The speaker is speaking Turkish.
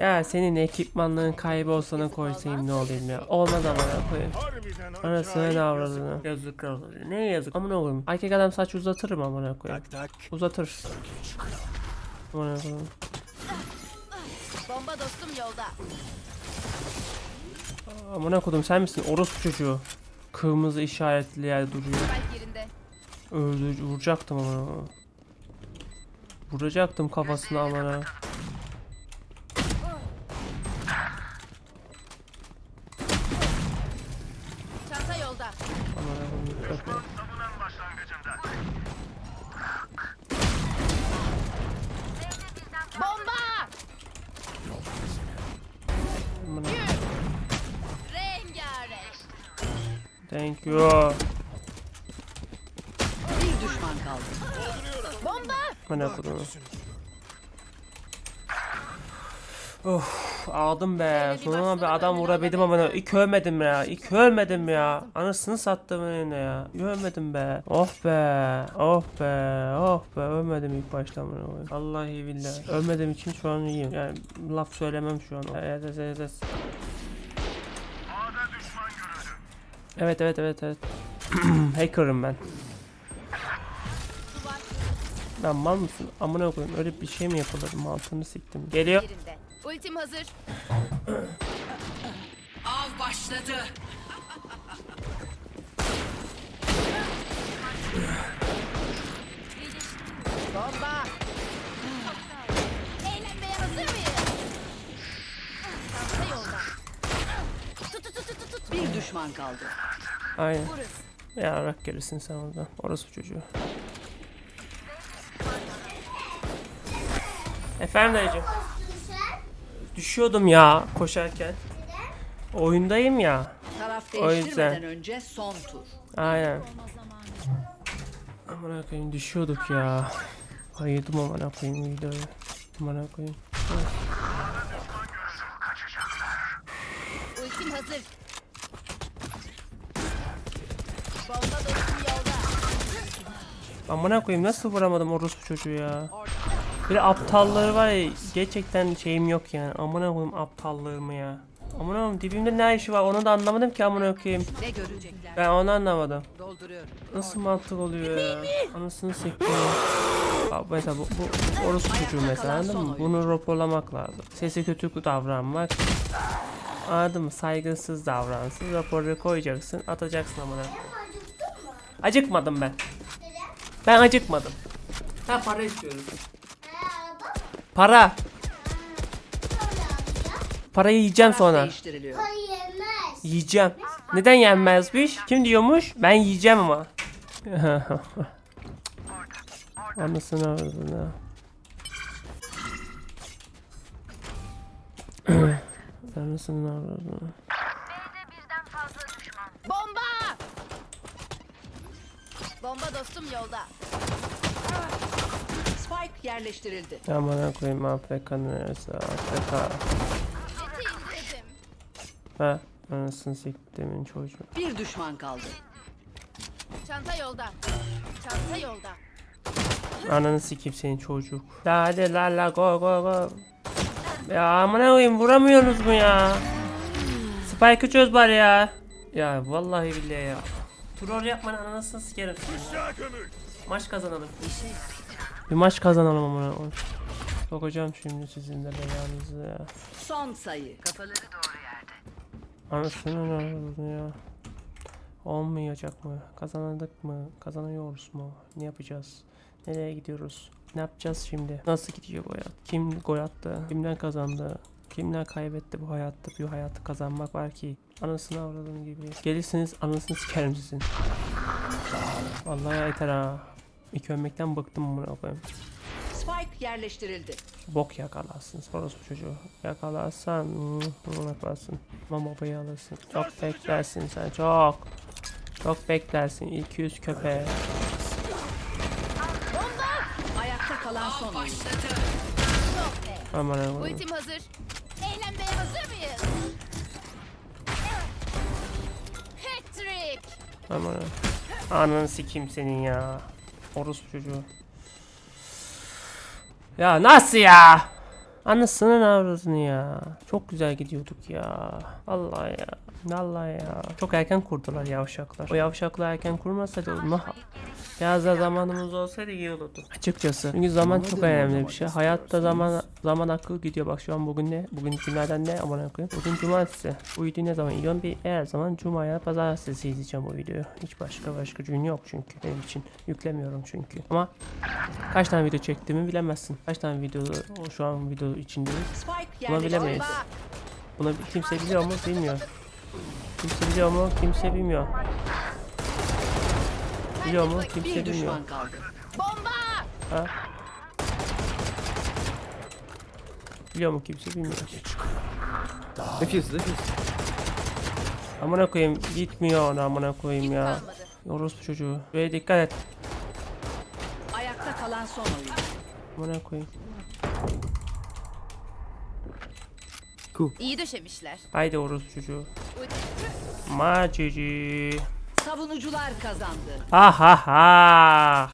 Ya senin ekipmanlığın kaybolsana koysayım ne olayım ya. Olmaz ama ne koyayım. Acayip ne avradını. Yazık oldu. Ne yazık. Amına koyayım. Erkek adam saç uzatırım amına koyayım. Uzatır. Amına koyayım. Bomba dostum yolda. Amına koydum sen misin? Orospu çocuğu. Kırmızı işaretli yerde duruyor. Kalp yerinde. Öldü vuracaktım ama. Vuracaktım kafasına amına. Çanta yolda. Amına koyayım, köpeği. Bomba! Amına. Rengarenk. Thank you. Bir düşman kaldı. Bomba! Amına koydum. Of aldım be. Sonuna bir adam vurabildim ama ilk ölmedim ya. İlk ölmedim ya. Anasını sattım önüne ya. Ölmedim be. Oh be. Oh be. Oh be. Ölmedim ilk başta amına koyayım. Vallahi billahi. Ölmediğim için şu an iyiyim. Yani laf söylemem şu an. Evet evet evet. evet. Evet evet evet evet. Hacker'ım ben. Lan mal mısın? Amına koyayım öyle bir şey mi yapılır? Mantığını siktim. Geliyor. Yerinde. Ultim hazır. Av başladı. Bomba! Eğlenmeye hazır mıyız? Çanta yolda. Tut tut tut tut tut. Bir düşman kaldı. Aynen. Burası. Ya rak gelirsin sen oradan. Orası çocuğu. Efendim dayıcım. Düşüyordum ya koşarken. Oyundayım ya. Taraf O yüzden. değiştirmeden önce son tur. Aynen. Amına koyayım düşüyorduk ya. Ayırdım amına koyayım videoyu. Amına koyayım. Ultim hazır. Bomba dostum yolda. Amına koyayım nasıl vuramadım orospu çocuğu ya. Böyle aptalları var ya gerçekten şeyim yok yani. Amına koyayım aptallığımı ya. Amına koyayım dibimde ne işi var onu da anlamadım ki amına koyayım. Ne görecekler? Ben onu anlamadım. Dolduruyorum. Nasıl mantık oluyor ya? Anasını sikeyim. Abi mesela bu, bu orospu çocuğu mesela anladın mı? Bunu raporlamak lazım. Sesi kötü davranmak. Anladın mı? Saygısız davransın. Raporu koyacaksın. Atacaksın amına. Acıkmadım ben. Ben acıkmadım. Ben para istiyorum. Para. Parayı yiyeceğim sonra. değiştiriliyor. Yemez. Yiyeceğim. Neden yenmezmiş? Kim diyormuş? Ben yiyeceğim ama. Anasını ağzına. Anasını ağzına. Bomba! Bomba dostum yolda. Spike yerleştirildi. Aman koyayım AFK neresi AFK. Ha anasını siktimin çocuğu. Bir düşman kaldı. Çanta yolda. Çanta yolda. Ananı sikeyim senin çocuk. La hadi la la go go go. Ya amına koyayım vuramıyorsunuz mu ya? Spike'ı çöz bari ya. Ya vallahi billahi ya. Troll yapmanın anasını sikerim. Maç kazanalım. Bir maç kazanalım amına. Sokacağım şimdi sizin de belanızı ya. Son sayı. Kafaları doğru yerde. Anasını ne ya? Olmayacak mı? Kazandık mı? Kazanıyoruz mu? Ne yapacağız? Nereye gidiyoruz? Ne yapacağız şimdi? Nasıl gidiyor bu hayat? Kim gol attı? Kimden kazandı? Kimler kaybetti bu hayatta? Bir hayatı kazanmak var ki. Anasını avradığım gibi. Gelirsiniz anasını sikerim sizin. Vallahi yeter ha. İlk ölmekten bıktım bunu koyayım. Spike yerleştirildi. Bok yakalarsın sonrası bu çocuğu. Yakalarsan bunu yaparsın. Ama babayı alırsın. Çok beklersin sen çok. Çok beklersin 200 köpeğe. Ayakta kalan son oyuncu. Aman Allah'ım. Ultim hazır. Eğlenmeye hazır mıyız? Hat-trick. Aman Allah'ım. Ananı sikeyim senin ya. Orospu çocuğu. Ya nasıl ya? Anasının avradını ya. Çok güzel gidiyorduk ya. Vallahi ya. Vallahi ya. Çok erken kurdular yavşaklar. O yavşaklar erken kurmasaydı onu biraz da zamanımız olsaydı iyi olurdu. Açıkçası. Çünkü zaman çok önemli bir şey. Hayatta zaman zaman akıl gidiyor. Bak şu an bugün ne? Bugün günlerden ne? Aman koyayım. Bugün cumartesi. Bu videoyu ne zaman yiyorum? Bir her zaman cuma ya pazartesi izleyeceğim bu videoyu. Hiç başka başka gün yok çünkü benim için. Yüklemiyorum çünkü. Ama kaç tane video çektiğimi bilemezsin. Kaç tane video şu an video içinde. Spike Bunu bilemeyiz. Bunu kimse biliyor mu? Bilmiyor. Kimse biliyor mu? Kimse bilmiyor. Biliyor mu? Kimse bilmiyor. Bomba! Ha? Biliyor mu? Kimse bilmiyor. Defuse, defuse. Amına koyayım gitmiyor ona amına koyayım ya. Orospu çocuğu. Böyle dikkat et. Ayakta kalan son oyuncu. Amına koyayım. İyi döşemişler. Haydi orospu çocuğu. Macici. Savunucular kazandı. Ha ha ha.